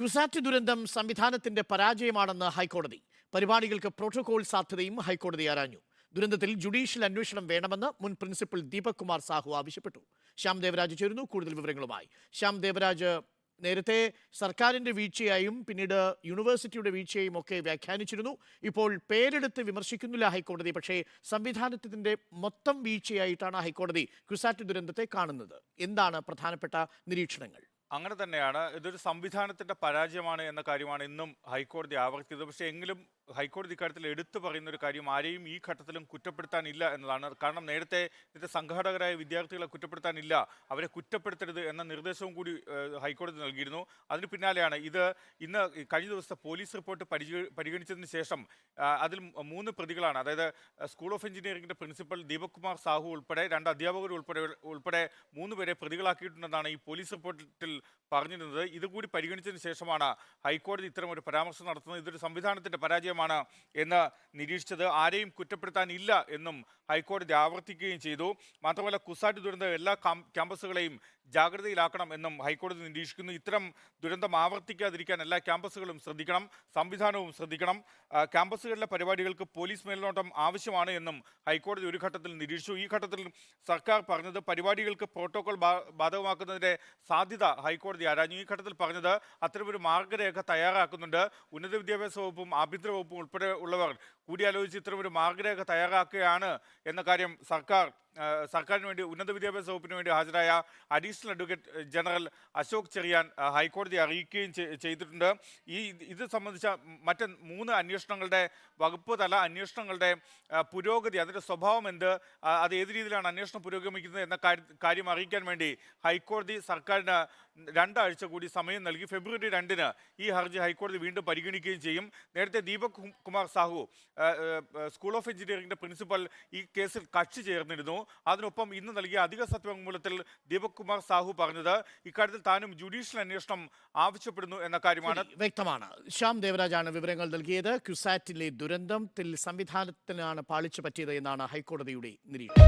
ക്രുസാറ്റ് ദുരന്തം സംവിധാനത്തിന്റെ പരാജയമാണെന്ന് ഹൈക്കോടതി. പരിപാടികൾക്ക് പ്രോട്ടോകോൾ സാധ്യതയും ഹൈക്കോടതി ആരാഞ്ഞു. ദുരന്തത്തിൽ ജുഡീഷ്യൽ അന്വേഷണം വേണമെന്ന് മുൻ പ്രിൻസിപ്പൽ ദീപക് കുമാർ സാഹു ആവശ്യപ്പെട്ടു. ശ്യാം ദേവരാജ് ചേരുന്നു കൂടുതൽ വിവരങ്ങളുമായി. ശ്യാം ദേവരാജ് നേരത്തെ സർക്കാരിന്റെ വീഴ്ചയായും പിന്നീട് യൂണിവേഴ്സിറ്റിയുടെ വീഴ്ചയും ഒക്കെ വ്യാഖ്യാനിച്ചിരുന്നു. ഇപ്പോൾ പേരെടുത്ത് വിമർശിക്കുന്നില്ല ഹൈക്കോടതി പക്ഷേ സംവിധാനത്തിന്റെ മൊത്തം വീഴ്ചയായിട്ടാണ് ഹൈക്കോടതി ക്രിസാറ്റ് ദുരന്തത്തെ കാണുന്നത്. എന്താണ് പ്രധാനപ്പെട്ട നിരീക്ഷണങ്ങൾ? അങ്ങനെ തന്നെയാണ്. ഇതൊരു സംവിധാനത്തിന്റെ പരാജയമാണ് എന്ന കാര്യമാണ് ഇന്നും ഹൈക്കോടതി ആവർത്തിച്ചത് പക്ഷേ എങ്കിലും ഹൈക്കോടതി ഇക്കാര്യത്തിൽ എടുത്തു പറയുന്ന ഒരു കാര്യം ആരെയും ഈ ഘട്ടത്തിലും കുറ്റപ്പെടുത്താനില്ല എന്നതാണ്. കാരണം നേരത്തെ ഇതിന്റെ സംഘാടകരായ വിദ്യാർത്ഥികളെ കുറ്റപ്പെടുത്താനില്ല. അവരെ കുറ്റപ്പെടുത്തരുത് എന്ന നിർദ്ദേശവും കൂടി ഹൈക്കോടതി നൽകിയിരുന്നു. അതിന് പിന്നാലെയാണ് ഇത് ഇന്ന് കഴിഞ്ഞ ദിവസത്തെ പോലീസ് റിപ്പോർട്ട് പരിഗ- പരിഗണിച്ചതിന് ശേഷം അതിൽ മൂന്ന് പ്രതികളാണ്. അതായത് സ്കൂൾ ഓഫ് എഞ്ചിനീയറിംഗിന്റെ പ്രിൻസിപ്പൽ ദീപക് കുമാർ സാഹു ഉൾപ്പെടെ രണ്ട് അധ്യാപകർ ഉൾപ്പെടെ ഉൾപ്പെടെ മൂന്ന് പേരെ പ്രതികളാക്കിയിട്ടുണ്ടെന്നാണ് ഈ പോലീസ് റിപ്പോർട്ടിൽ പറഞ്ഞിരുന്നത്. ഇതുകൂടി പരിഗണിച്ചതിന് ശേഷമാണ് ഹൈക്കോടതി ഇത്തരം ഒരു പരാമർശം നടത്തുന്നത്. ഇതൊരു സംവിധാനത്തിന്റെ പരാജയമാണ് എന്ന് നിരീക്ഷിച്ചത്. ആരെയും കുറ്റപ്പെടുത്താനില്ല എന്നും ഹൈക്കോടതി ആവർത്തിക്കുകയും ചെയ്തു. മാത്രമല്ല കുസാറ്റ് ദുരന്തം എല്ലാ ക്യാമ്പസുകളെയും ജാഗ്രതയിലാക്കണം എന്നും ഹൈക്കോടതി നിരീക്ഷിക്കുന്നു. ഇത്തരം ദുരന്തം ആവർത്തിക്കാതിരിക്കാൻ എല്ലാ ക്യാമ്പസുകളും ശ്രദ്ധിക്കണം സംവിധാനവും ശ്രദ്ധിക്കണം. ക്യാമ്പസുകളിലെ പരിപാടികൾക്ക് പോലീസ് മേൽനോട്ടം ആവശ്യമാണ് എന്നും ഹൈക്കോടതി ഒരു ഘട്ടത്തിൽ നിരീക്ഷിച്ചു. ഈ ഘട്ടത്തിൽ സർക്കാർ പറഞ്ഞത് പരിപാടികൾക്ക് പ്രോട്ടോകോൾ ബാ- ബാധകമാക്കുന്നതിന്റെ സാധ്യത ഹൈക്കോടതി ആരാഞ്ഞു. ഈ ഘട്ടത്തിൽ പറഞ്ഞത് അത്തരമൊരു മാർഗരേഖ തയ്യാറാക്കുന്നുണ്ട്. ഉന്നത വിദ്യാഭ്യാസ വകുപ്പും ആഭ്യന്തര ഉൾപ്പെടെ ഉള്ളവർ കൂടിയാലോചിച്ച് ഇത്തരം ഒരു മാർഗരേഖ തയ്യാറാക്കുകയാണ് എന്ന കാര്യം സർക്കാർ സർക്കാരിന് വേണ്ടി ഉന്നത വിദ്യാഭ്യാസ വകുപ്പിന് വേണ്ടി ഹാജരായ additional advocate general Ashok Cherian ഹൈക്കോടതിയെ ഹൈക്കോടതി അറിയിക്കുകയും ചെയ്തിട്ടുണ്ട്. ഈ ഇത് സംബന്ധിച്ച മറ്റ് മൂന്ന് അന്വേഷണങ്ങളുടെ വകുപ്പ് തല അന്വേഷണങ്ങളുടെ പുരോഗതി അതിന്റെ സ്വഭാവം എന്ത് അത് ഏത് രീതിയിലാണ് അന്വേഷണം പുരോഗമിക്കുന്നത് എന്ന കാര്യം അറിയിക്കാൻ വേണ്ടി ഹൈക്കോടതി സർക്കാരിന് രണ്ടാഴ്ച കൂടി സമയം നൽകി. ഫെബ്രുവരി രണ്ടിന് ഈ ഹർജി ഹൈക്കോടതി വീണ്ടും പരിഗണിക്കുകയും ചെയ്യും. നേരത്തെ ദീപക് കുമാർ സാഹു സ്കൂൾ ഓഫ് എഞ്ചിനീയറിംഗിന്റെ പ്രിൻസിപ്പൽ ഈ കേസിൽ കക്ഷി ചേർന്നിരുന്നു. അതിനൊപ്പം ഇന്ന് നൽകിയ അധിക സത്യവാങ്മൂലത്തിൽ ദീപക് കുമാർ സാഹു പറഞ്ഞത് ഇക്കാര്യത്തിൽ താനും ജുഡീഷ്യൽ അന്വേഷണം ആവശ്യപ്പെടുന്നു എന്ന കാര്യമാണ്. വ്യക്തമാണ്. ശ്യാം ദേവരാജാണ് വിവരങ്ങൾ നൽകിയത്. ക്യുസാറ്റിലെ ദുരന്തത്തിൽ സംവിധാനത്തിനാണ് പാളിച്ചു പറ്റിയത് എന്നാണ് ഹൈക്കോടതിയുടെ നിരീക്ഷണം.